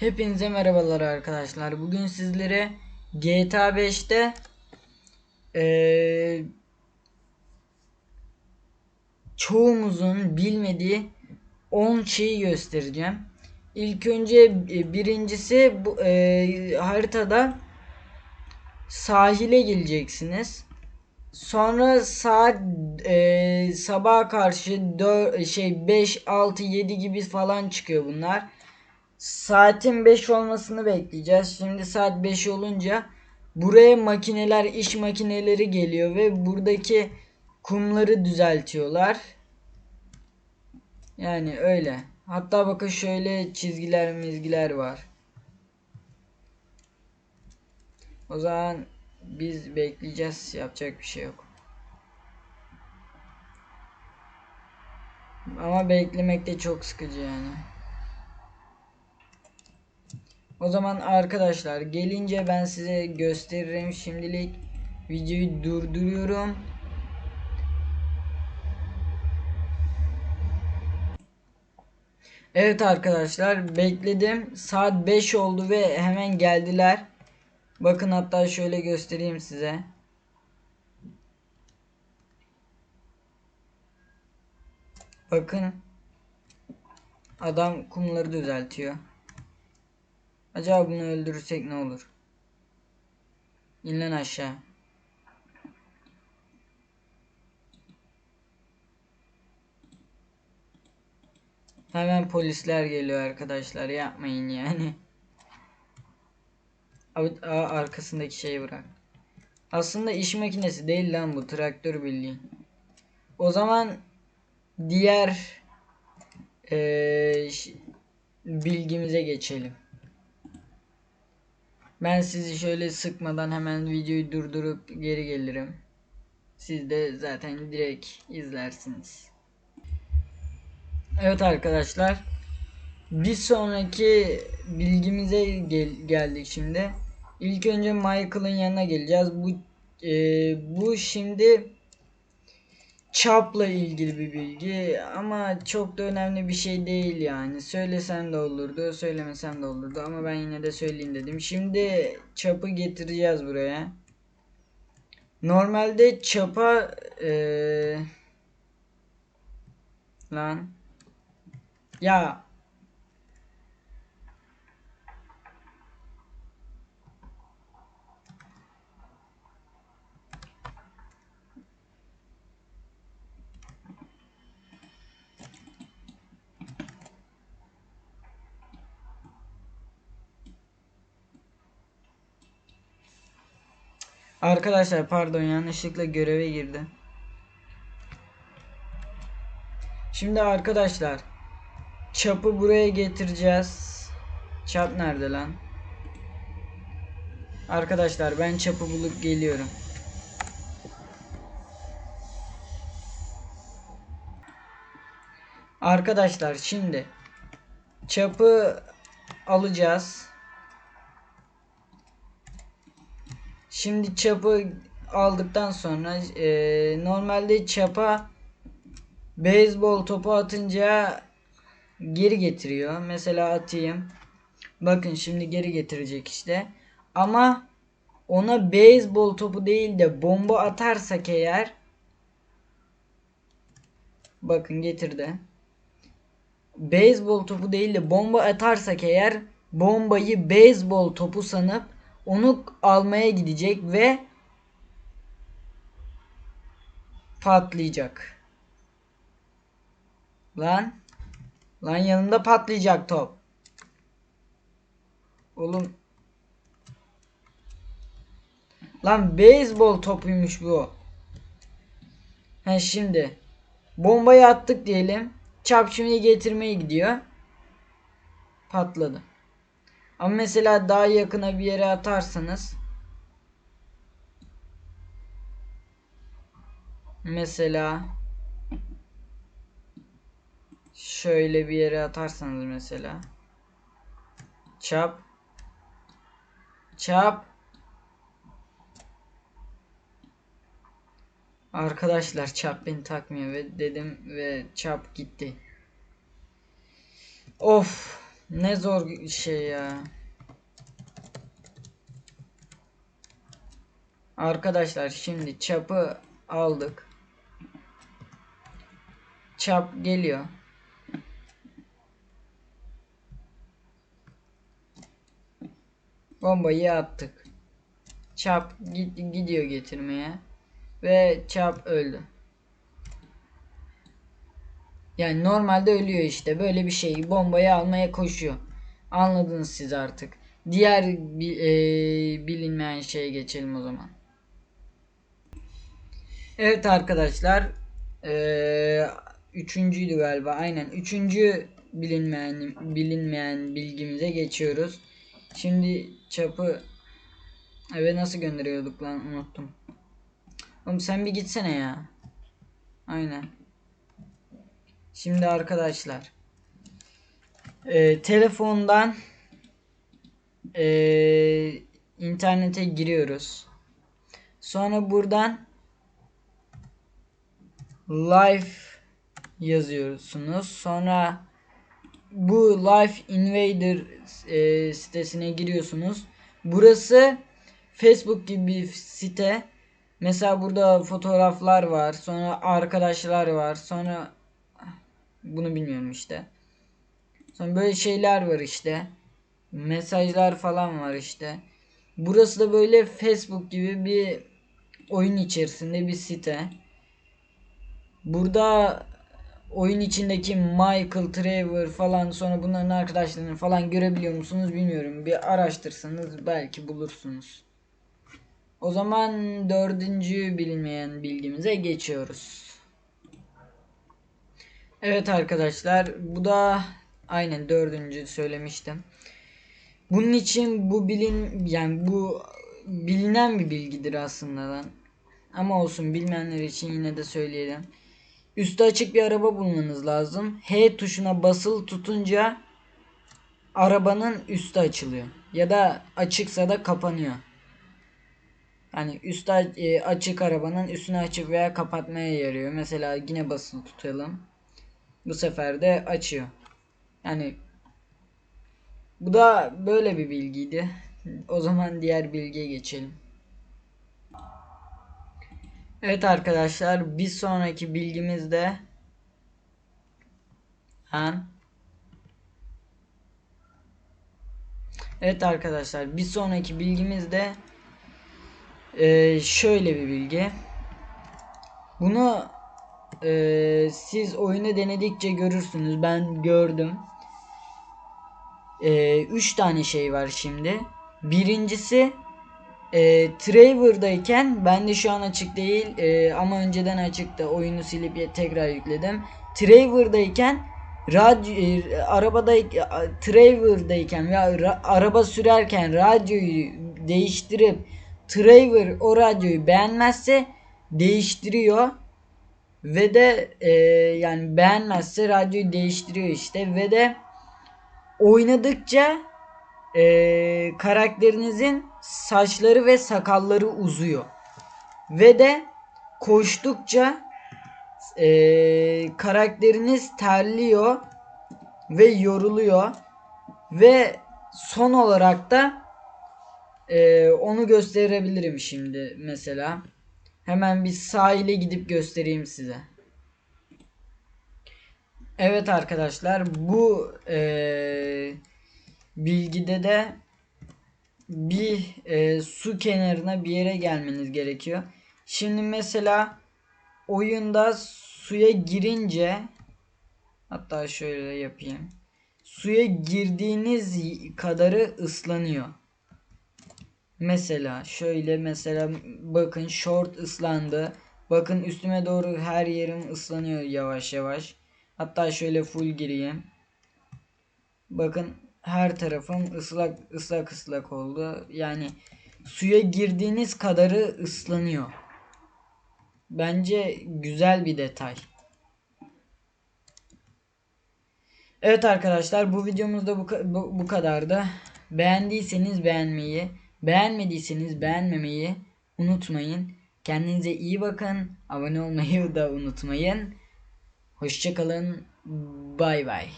Hepinize merhabalar arkadaşlar. Bugün sizlere GTA 5'te eee, çoğumuzun bilmediği 10 şeyi göstereceğim. İlk önce e, birincisi bu eee, haritada sahile geleceksiniz. Sonra saat eee sabaha karşı 4 şey 5 6 7 gibi falan çıkıyor bunlar. Saatin 5 olmasını bekleyeceğiz. Şimdi saat 5 olunca buraya makineler, iş makineleri geliyor ve buradaki kumları düzeltiyorlar. Yani öyle. Hatta bakın şöyle çizgiler mizgiler var. O zaman biz bekleyeceğiz. Yapacak bir şey yok. Ama beklemek de çok sıkıcı yani. O zaman arkadaşlar gelince ben size gösteririm. Şimdilik videoyu durduruyorum. Evet arkadaşlar bekledim. Saat 5 oldu ve hemen geldiler. Bakın hatta şöyle göstereyim size. Bakın. Adam kumları düzeltiyor. Acaba bunu öldürürsek ne olur? İn lan aşağı. Hemen polisler geliyor arkadaşlar. Yapmayın yani. Abi arkasındaki şeyi bırak. Aslında iş makinesi değil lan bu traktör bildiğin. O zaman diğer eee, ş- bilgimize geçelim. Ben sizi şöyle sıkmadan hemen videoyu durdurup geri gelirim. Siz de zaten direkt izlersiniz. Evet arkadaşlar. Bir sonraki bilgimize gel- geldik şimdi. İlk önce Michael'ın yanına geleceğiz. Bu e, bu şimdi çapla ilgili bir bilgi ama çok da önemli bir şey değil yani. Söylesem de olurdu, söylemesem de olurdu ama ben yine de söyleyeyim dedim. Şimdi çapı getireceğiz buraya. Normalde çapa eee, lan ya arkadaşlar pardon yanlışlıkla göreve girdi. Şimdi arkadaşlar çapı buraya getireceğiz. Çap nerede lan? Arkadaşlar ben çapı bulup geliyorum. Arkadaşlar şimdi çapı alacağız. Şimdi çapı aldıktan sonra eee, normalde çapa beyzbol topu atınca geri getiriyor. Mesela atayım. Bakın şimdi geri getirecek işte. Ama ona beyzbol topu değil de bomba atarsak eğer bakın getirdi. Beyzbol topu değil de bomba atarsak eğer bombayı beyzbol topu sanıp onu almaya gidecek ve patlayacak. Lan. Lan yanında patlayacak top. Oğlum. Lan beyzbol topuymuş bu. Ha şimdi. Bombayı attık diyelim. Çapçımıyı getirmeye gidiyor. Patladı. Ama mesela daha yakına bir yere atarsanız. Mesela şöyle bir yere atarsanız mesela. Çap. Çap. Arkadaşlar çap beni takmıyor ve dedim ve çap gitti. Of. Ne zor şey ya. Arkadaşlar şimdi çapı aldık. Çap geliyor. Bombayı attık. Çap gidiyor getirmeye ve çap öldü. Yani normalde ölüyor işte. Böyle bir şey. Bombayı almaya koşuyor. Anladınız siz artık. Diğer e, bilinmeyen şeye geçelim o zaman. Evet arkadaşlar. E, üçüncüydü galiba. Aynen. Üçüncü bilinmeyen bilinmeyen bilgimize geçiyoruz. Şimdi çapı eve nasıl gönderiyorduk lan unuttum. Oğlum sen bir gitsene ya. Aynen. Şimdi arkadaşlar e, telefondan e, internete giriyoruz. Sonra buradan live yazıyorsunuz. Sonra bu Life Invader e, sitesine giriyorsunuz. Burası Facebook gibi bir site. Mesela burada fotoğraflar var. Sonra arkadaşlar var. Sonra bunu bilmiyorum işte. Sonra böyle şeyler var işte. Mesajlar falan var işte. Burası da böyle Facebook gibi bir oyun içerisinde bir site. Burada oyun içindeki Michael, Trevor falan sonra bunların arkadaşlarını falan görebiliyor musunuz bilmiyorum. Bir araştırsanız belki bulursunuz. O zaman dördüncü bilinmeyen bilgimize geçiyoruz. Evet arkadaşlar bu da aynen dördüncü söylemiştim. Bunun için bu bilin yani bu bilinen bir bilgidir aslında lan. Ama olsun bilmeyenler için yine de söyleyelim. Üstü açık bir araba bulmanız lazım. H tuşuna basılı tutunca arabanın üstü açılıyor. Ya da açıksa da kapanıyor. Yani üstü e, açık arabanın üstünü açıp veya kapatmaya yarıyor. Mesela yine basılı tutalım. Bu sefer de açıyor. Yani bu da böyle bir bilgiydi. O zaman diğer bilgiye geçelim. Evet arkadaşlar bir sonraki bilgimizde han Evet arkadaşlar bir sonraki bilgimizde e, şöyle bir bilgi. Bunu e, siz oyunu denedikçe görürsünüz. Ben gördüm. E, üç tane şey var şimdi. Birincisi e, Trevor'dayken ben de şu an açık değil e, ama önceden açıktı. Oyunu silip tekrar yükledim. Trevor'dayken radyo e, arabada Trevor'dayken veya ra, araba sürerken radyoyu değiştirip Trevor o radyoyu beğenmezse değiştiriyor ve de e, yani beğenmezse radyoyu değiştiriyor işte ve de oynadıkça e, karakterinizin saçları ve sakalları uzuyor. Ve de koştukça e, karakteriniz terliyor ve yoruluyor. Ve son olarak da e, onu gösterebilirim şimdi mesela. Hemen bir sahile gidip göstereyim size. Evet arkadaşlar bu e, bilgide de bir e, su kenarına bir yere gelmeniz gerekiyor. Şimdi mesela oyunda suya girince hatta şöyle yapayım. Suya girdiğiniz kadarı ıslanıyor. Mesela şöyle mesela bakın short ıslandı. Bakın üstüme doğru her yerim ıslanıyor yavaş yavaş. Hatta şöyle full gireyim. Bakın her tarafım ıslak ıslak ıslak oldu. Yani suya girdiğiniz kadarı ıslanıyor. Bence güzel bir detay. Evet arkadaşlar bu videomuzda bu, bu, bu kadardı. Beğendiyseniz beğenmeyi, beğenmediyseniz beğenmemeyi unutmayın. Kendinize iyi bakın. Abone olmayı da unutmayın. Hoşçakalın. Bay bay.